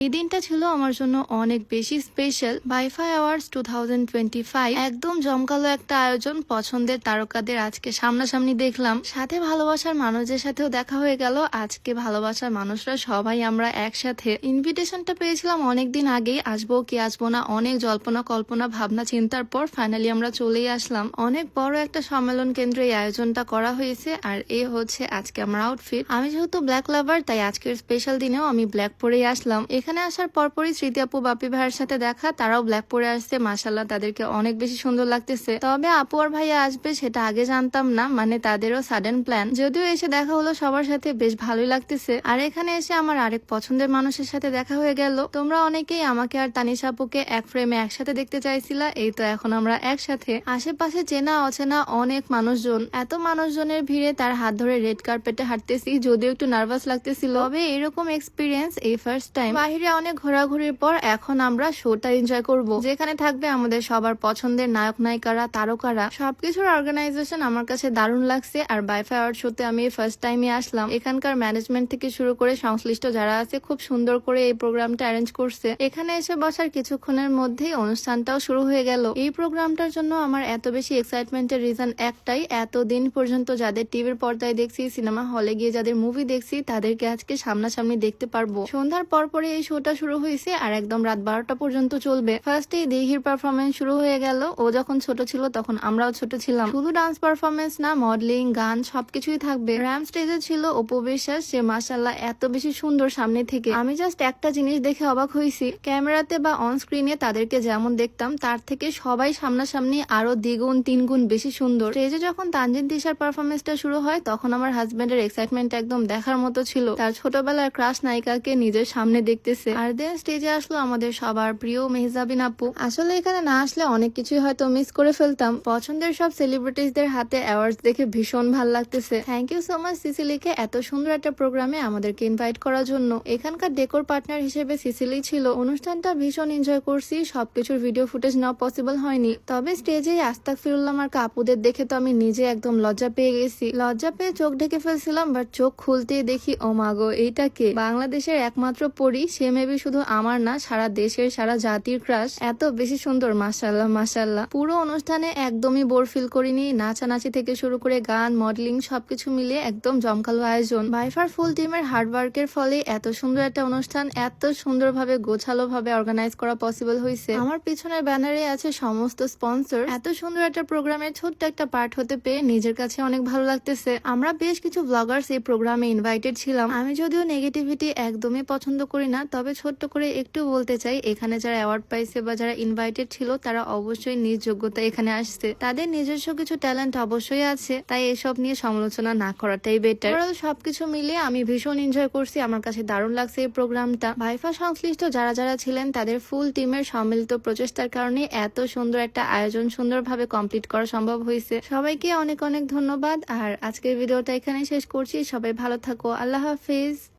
এই দিনটা ছিল আমার জন্য অনেক বেশি স্পেশাল। বাইফাই আওয়ার্স টু থাউজেন্ড টোয়েন্টি ফাইভ একদম জমকালো একটা আয়োজন। পছন্দের তারকাদের আজকে সামনাসামনি দেখলাম। সাথে ভালোবাসার মানুষদের সাথেও দেখা হয়ে গেল। আজকে ভালোবাসার মানুষরা সবাই আমরা একসাথে। ইনভিটেশনটা পেয়েছিলাম অনেকদিন আগেই। আসব কি আসব না, অনেক জল্পনা কল্পনা, ভাবনা চিন্তার পর ফাইনালি আমরা চলেই আসলাম। অনেক বড় একটা সম্মেলন কেন্দ্রে এই আয়োজনটা করা হয়েছে। আর এ হচ্ছে আজকে আমার আউটফিট আমি যেহেতু ব্ল্যাক লাভার তাই আজকের স্পেশাল দিনেও আমি ব্ল্যাক পরেই আসলাম। এখানে আসার পরপরই স্মৃতি আপু বাপি ভাইয়ের সাথে দেখা, তারাও ব্ল্যাক পরে আসছে মাসাল্লাহ তাদেরকে অনেক বেশি সুন্দর লাগতেছে। তবে আপু আর ভাইয়া আসবে সেটা আগে জানতাম না মানে তাদেরও সাডেন প্ল্যান যদিও এসে দেখা হলো সবার সাথে, বেশ ভালোই লাগতেছে। আর এখানে এসে আমার আরেক পছন্দের মানুষের সাথে দেখা হয়ে গেল। তোমরা অনেকেই আমাকে আর তানিশা আপুকে এক ফ্রেমে একসাথে দেখতে চাইছিলা, এই তো এখন আমরা একসাথে। আশেপাশে চেনা অচেনা অনেক মানুষজন। এত মানুষজনের ভিড়ে তার হাত ধরে রেড কার্পেটে হাঁটতেছি, যদিও একটু নার্ভাস লাগতেছিল। তবে এরকম এক্সপিরিয়েন্স এই ফার্স্ট টাইম বাহিরে অনেক ঘোরাঘুরির পর এখন আমরা শোটা এনজয় করব। যেখানে থাকবে আমাদের সবার পছন্দের নায়ক, নায়িকারা, তারকারা। সবকিছুর অর্গানাইজেশন আমার কাছে দারুণ লাগছে আর বাইফাই আর্ট শোতে আমি ফার্স্ট টাইমে আসলাম। এখানকার ম্যানেজমেন্ট থেকে শুরু করে সংশ্লিষ্ট যারা আছে খুব সুন্দর করে এই প্রোগ্রামটা অ্যারেঞ্জ করছে। এখানে এসে বসার কিছুক্ষণের মধ্যেই অনুষ্ঠানটাও শুরু হয়ে গেল। এই প্রোগ্রামটার জন্য আমার এত বেশি এক্সাইটমেন্টের রিজন একটাই, এতদিন পর্যন্ত যাদের টিভির পর্দায় দেখছি সিনেমা হলে গিয়ে যাদের মুভি দেখছি, তাদেরকে আজকে সামনাসামনি দেখতে পারব। সন্ধ্যার পর পরে এই শোটা শুরু হয়েছে আর একদম রাত বারোটা পর্যন্ত চলবে। ফার্স্টে দিঘির পারফরমেন্স শুরু হয়ে গেল। ও যখন ছোট ছিল তখন আমরাও ছোট ছিলাম। শুধু ডান্স পারফরমেন্স না মডেলিং গান সবকিছুই থাকবে। র্যাম স্টেজে ছিল অপু বিশ্বাস যে মাসাল্লাহ এত বেশি সুন্দর সামনে থেকে। আমি জাস্ট একটা জিনিস দেখে অবাক হয়েছি। ক্যামেরাতে বা অন স্ক্রিনে তাদেরকে যেমন দেখতাম, তার থেকে সবাই সামনাসামনি আরও দ্বিগুণ, তিনগুণ বেশি সুন্দর। স্টেজে যখন তানজিন দিশার পারফরমেন্সটা শুরু হয়, তখন আমার হাজবেন্ডের এক্সাইটমেন্ট একদম দেখার মতো ছিল। তার ছোটবেলার ক্রাশ নায়িকাকে নিজের সামনে দেখতেছে আর দেন স্টেজে আসলো আমাদের সবার প্রিয় মেহজাবিন আপু। আসলে এখানে না আসলে অনেক কিছুই হয়তো মিস করে ফেলতাম। পছন্দের সব সেলিব্রিটিসদের হাতে অ্যাওয়ার্ডস দেখে ভীষণ ভালো লাগতেছে। থ্যাংক ইউ সো মাচ সিসিলিকে এত সুন্দর একটা প্রোগ্রামে আমাদেরকে ইনভাইট করার জন্য। এখানকার ডেকোর পার্টনার হিসেবে সিসিলি ছিল। অনুষ্ঠানটা ভীষণ এনজয় করছি। সবকিছুর ভিডিও ফুটেজ নেওয়া পসিবল হয়নি। তবে স্টেজে আস্তাক ফিরুল্লাহ আর কাপুদের দেখে তো আমি নিজে একদম লজ্জা পেয়ে গেছি। লজ্জা পেয়ে চোখ ঢেকে ফেলছিলাম বাট চোখ খুলতেই দেখি, ও মাগো এইটা কে? বাংলাদেশের একমাত্র পরি সে মেবি শুধু আমার না, সারা দেশের, সারা জাতির ক্রাশ এত বেশি সুন্দর মাসাল্লাহ মাসাল্লাহ পুরো অনুষ্ঠানে একদমই বোর ফিল করিনি, নাচানাচি থেকে শুরু করে গান মডেলিং সবকিছু মিলিয়ে একদম জমকালো আয়োজন। বাইফার ফুল টিমের হার্ডওয়ার্কের ফলে এত সুন্দর একটা অনুষ্ঠান, এত সুন্দরভাবে গোছালো ভাবে অর্গানাইজ করা পসিবল হয়েছে আমার পিছনের ব্যানারে আছে সমস্ত স্পন্সর এত সুন্দর একটা প্রোগ্রামের ছোট্ট একটা পার্ট হতে পেয়ে নিজের কাছে অনেক ভালো লাগতেছে। আমরা বেশ কিছু ব্লগার্স এই প্রোগ্রামে ইনভাইটেড ছিলাম। আমি যদিও নেগেটিভিটি একদমই পছন্দ করি না তবে ছোট্ট করে একটু বলতে চাই, এখানে যারা অ্যাওয়ার্ড পাইছে বা যারা ইনভাইটেড ছিল, তারা অবশ্যই নিজ যোগ্যতা এখানে আসছে। তাদের নিজস্ব কিছু ট্যালেন্ট অবশ্যই আছে, তাই এসব নিয়ে সমালোচনা না করাটাই বেটার সবকিছু মিলিয়ে আমি ভীষণ এনজয় করছি, আমার কাছে দারুণ লাগছে এই প্রোগ্রামটা। ভাইফা সংশ্লিষ্ট যারা যারা ছিলেন, তাদের ফুল টিমের সম্মিলিত প্রচেষ্টার কারণে এত সুন্দর একটা আয়োজন সুন্দরভাবে কমপ্লিট করা সম্ভব হয়েছে। সবাইকে অনেক অনেক ধন্যবাদ, আর আজকের ভিডিওটা এখানে শেষ করছি। সবাই ভালো থাকো, আল্লাহ হাফিজ।